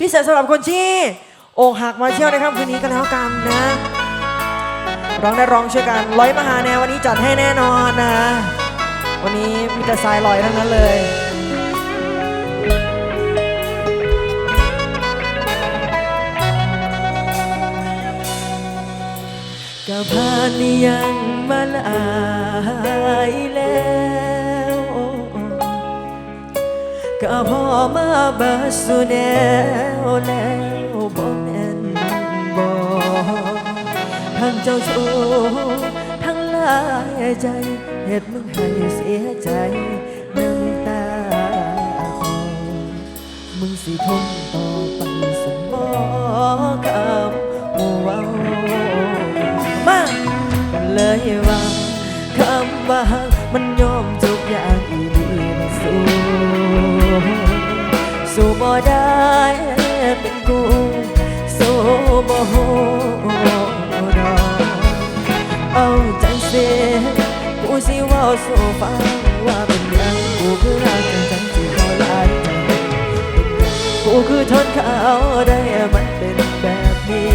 พิเศษสำหรับคนที่อกหักมาเที่ยวในค่ำคืนนี้กันแล้วกันนะร้องได้ร้องช่วยกันร้อยมหาแนววันนี้จัดให้แน่นอนนะ วันนี้มีแต่ทรายลอยทั้งนั้นเลยกับพานนิยังมาหลายแล้ว ก็พอมาบิดสุแนวแล้วบ่แม่นบ่ทั้งเจ้าชู้ทั้งลายใจเหตุมึงให้เสียใจน้ำตาออมึงสิทนต่อไปสมบ่คำเว้ามาเลยว่าคำว่ามันยอม สู้บ่ได้เป็นกูสู้บ่โหดอกเอาจังเสียกูสิเว่าสู้ฟังว่าเป็นหยังกูคือรักจังจังที่เขาหลายใจกูคือทนเขาได้มันเป็นแบบนี้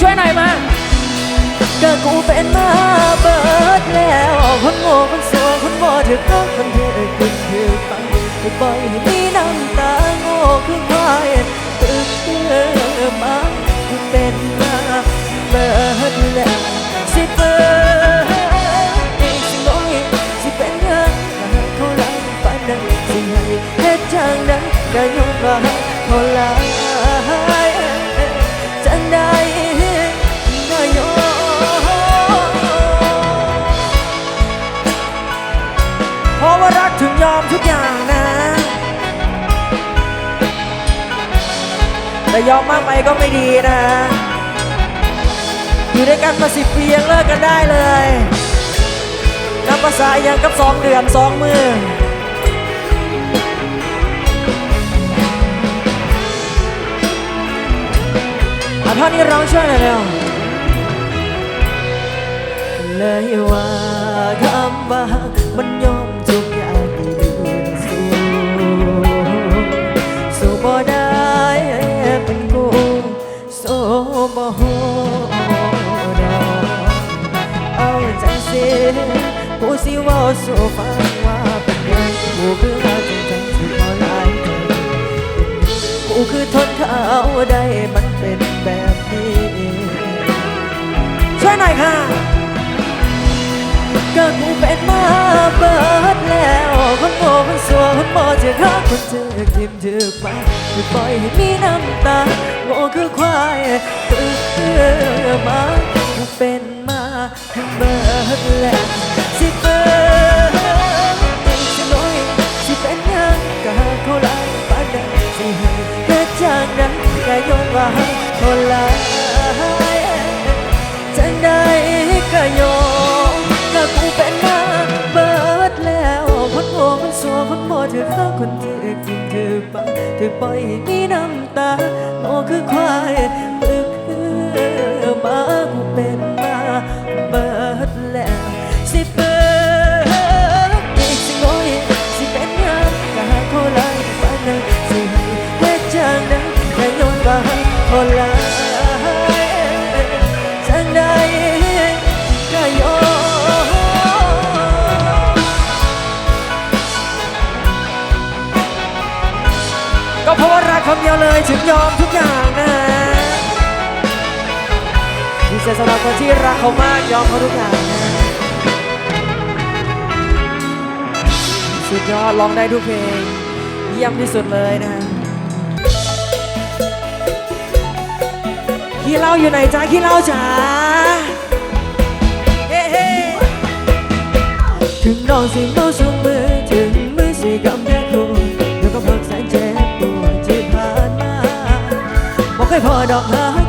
ช่วยหน่อยมาก็กูเป็นมาเบิดแล้วคนโง่คนสัวคนบ่ถึกต้องคนเถื่อคุณถือไป ไม่ปล่อยให้มีน้ำตาโง่คือควายตึกเตือมากูเป็นมาเบิดแล้วสิเปิดอีกสิน้อยสิเป็นยังเขาลังปันนั้นสิให้เฮ็ดจังนั้นก็ยอมว่าเขาหลา่ยอมมากไปก็ไม่ดีนะอยู่ด้วยกันมาสิบปียังเลิกกันได้เลยนับภาษายังกับสองเดือนสองมืออะท่อนนี้ร้องช่วยหน่อยเร็วเลยว่าคำว่ามันยอม บ่โหดอกเอาจังสิกูสิเว่าสู้ฟังว่าเป็นยังกูคือรักจังๆที่บ่หลายใจกูคือทนเขาได้มันเป็นแบบนี้ช่วยหน่อยค่ะก็กูเป็นมาเบิดแล้ว คนโง่คนสัวคนบ่จะรักคนเธอทิมถือไปไม่ปล่อยให้มีน้ำตาโง่คือควายตึกเคือมากูเป็นมาทั้งเบิดแล้วสิเบิดอีกสิน้อยสิเป็นยังกะเขาลายปานใดสิให้เฮ็ดจังนั้นก็ยอนว่าเขาลายจังได้ก็ยอม บ่เธอข้าคนถือกจริงเธอปังถือปล่อยให้มีน้ำตาโมคือควายมึกคือมากูเป็น รักคำเดียวเลยถึงยอมทุกอย่างนะดีใจสำหรับคนที่รักเขามากยอมเขาทุกอย่างนะสุดยอดร้องได้ทุกเพลง เยี่ยมที่สุดเลยนะขี้เล้าอยู่ไหนจ้าขี้เล้าจ๋าเฮ้ถึงน้องสิเมาสองมือถึง พอดอกเม้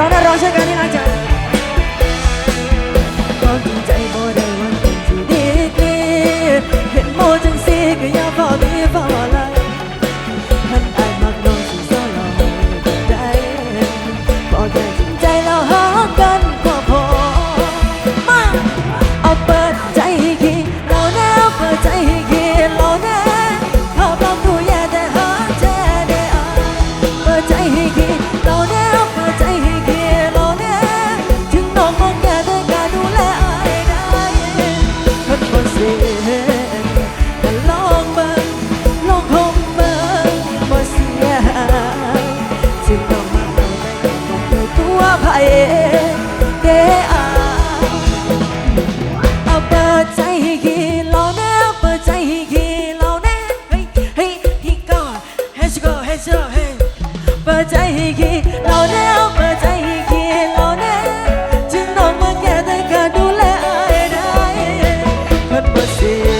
ร้องนะร้องช่วยกันที่รักจ๋ะ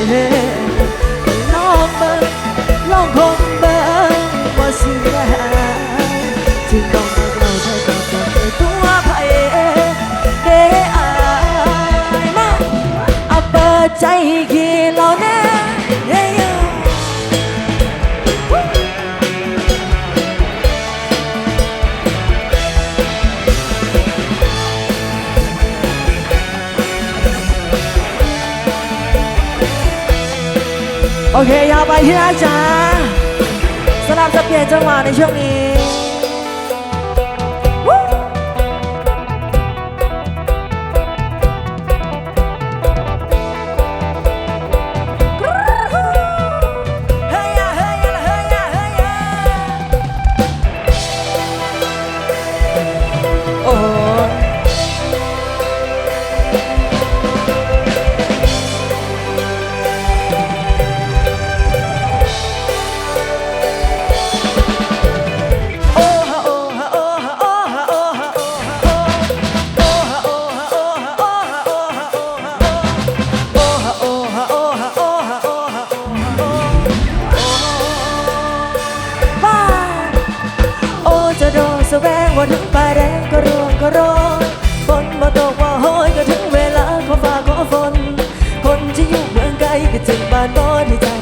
minute. โอเคยาวไปที่นะจ๊ะสลับจะเปลี่ยนจังหวะในช่วงนี้ จึงบ้านบอนให้จ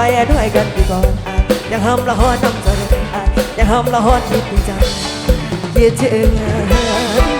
ไปด้วยกันดีกว่ายังห้ามละหอดน้ำใจยังห้ามละหอดคิดถึงจคิดถึง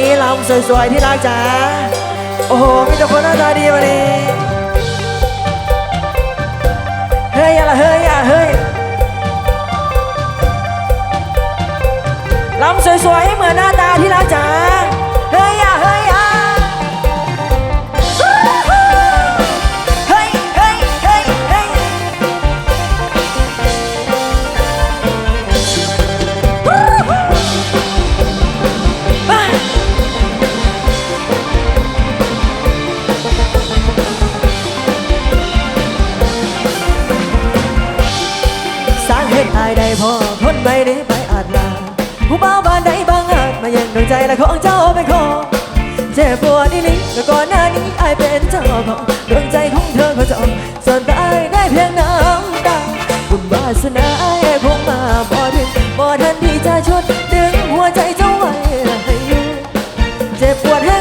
นี้ลำสวยๆที่รักจ๋าโอ้โหมีแต่คนหน้าตาดีวันนี้เฮ้ยอะไรเฮ้ยอะเฮ้ยลำสวยๆให้เหมือนหน้าตาที่รักจ๋า วาสนาไอ้คงมาบ่ดึงบ่ทันที่จะชดดึงหัวใจเจ้าไว้ให้อยู่เจ็บปวดแห้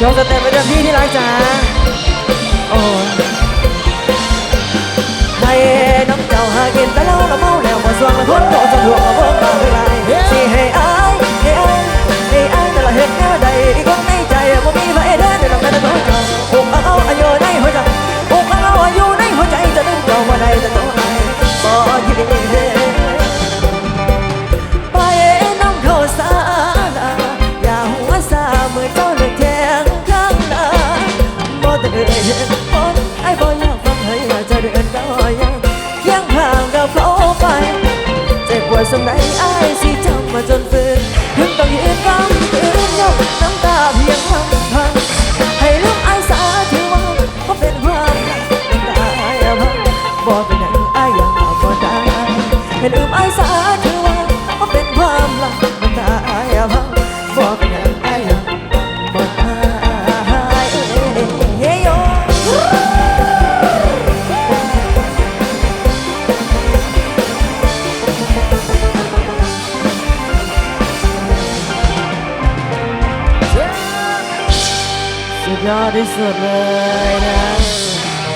โชว์สเต็ปไปเต็มที่ที่รักจ๋าโอ้ยให้น้ำเจ้าหากินแต่เราเราเมาแล้วมาสว่างมาพ้นโลกสะดวกมาเบิ่งบางเวลาสิให้อายให้อายให้อายแต่ละเฮ็ดแนวใดอีกคน ให้ลืมไอายสาคือว่าเพาเป็นความลังมันน่าอายอะบอกเป็นอย่างอายอะบ่อายเอ้ยโอดที่สุดเลยนะ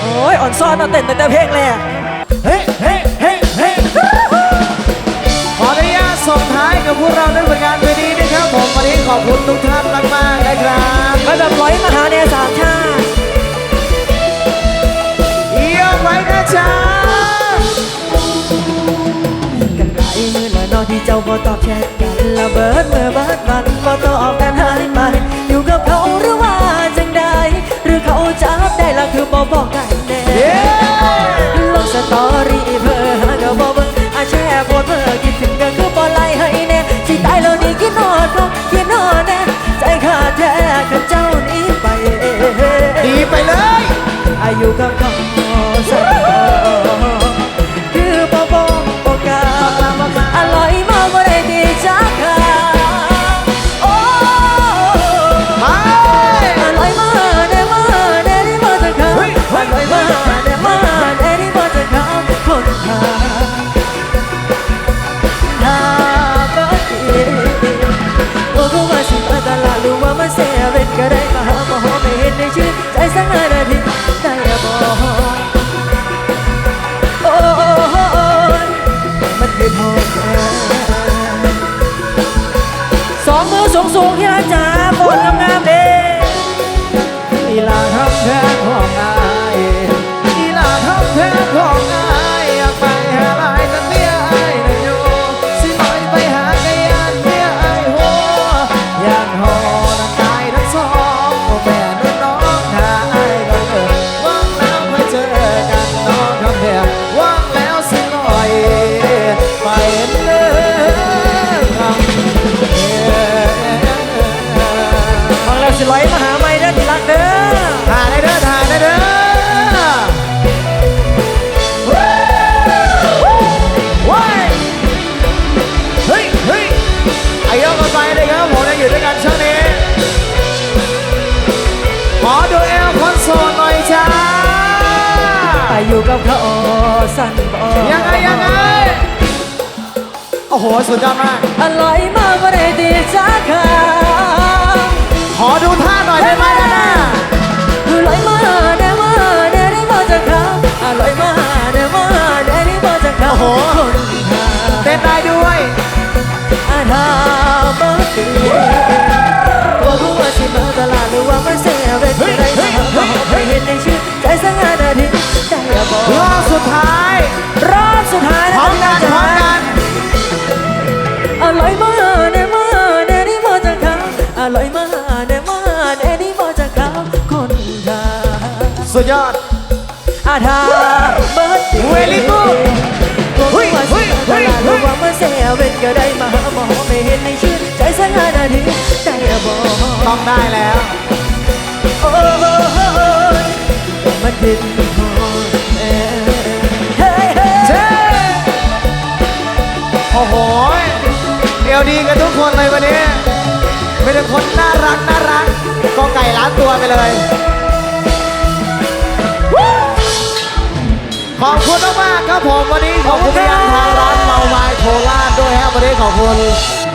โอ้ยอ่อนซ้อนมาเต้นตั้แต่เพลงแระ พวกเราด้วยผลงานเพลงนี้นะครับผมวันนี้ขอบคุณทุกท่านมากมาๆนะครับไะดับร้อยมหาเนสามชาเยี่ยมไว้นะจ๊ะกันหลายมือแล้นอที่เจ้าบอตอบแชทกันละเบิดเมื่อเบิดมันบอตอบกันหายไปอยู่กับเขาหรือว่าจังใดหรือเขาจับได้ละคือบ่บอกกันแน่ลงสตอรี่ อยู่กับเขา สุดยอดมาก อร่อยมากก็ได้ตีจ้าค่ะขอดูท่าหน่อยได้ไหมนะ อร่อยมากเด้อมาเด้อนี่พอจะข้าวอร่อยมากเด้อมาเด้อนี่พอจะข้าวโอ้โหคนหาเต้นได้ด้วยอาณาบังตีว่ารู้ว่าสิมาตลาดหรือว่ามันเสียเวทไปได้มาบอกไปเห็นในชื่อใจสังหารนาทีได้บอกรอบสุดท้าย ทาเบิร์ด Very good ตัวว่าสิมาตลาดหรือว่ามันเสียเวทก็ได้มาหมอไม่เห็นในชื่อใจสังหารนาทีได้บอกต้องได้แล้วโอ้ยมันเป็นหอนเอ้ยเฮ้ยเฮ้ยเจ้โอ้โหเดียวดีกันทุกคนเลยวันนี้เป็นแต่คนน่ารักน่ารักก็ไก่ล้านตัวไปเลย ขอบคุณมากๆครับผมวันนี้ขอบคุณพี่ยังทางร้านเมาไม้โคราชด้วยครับวันนี้ขอบคุณ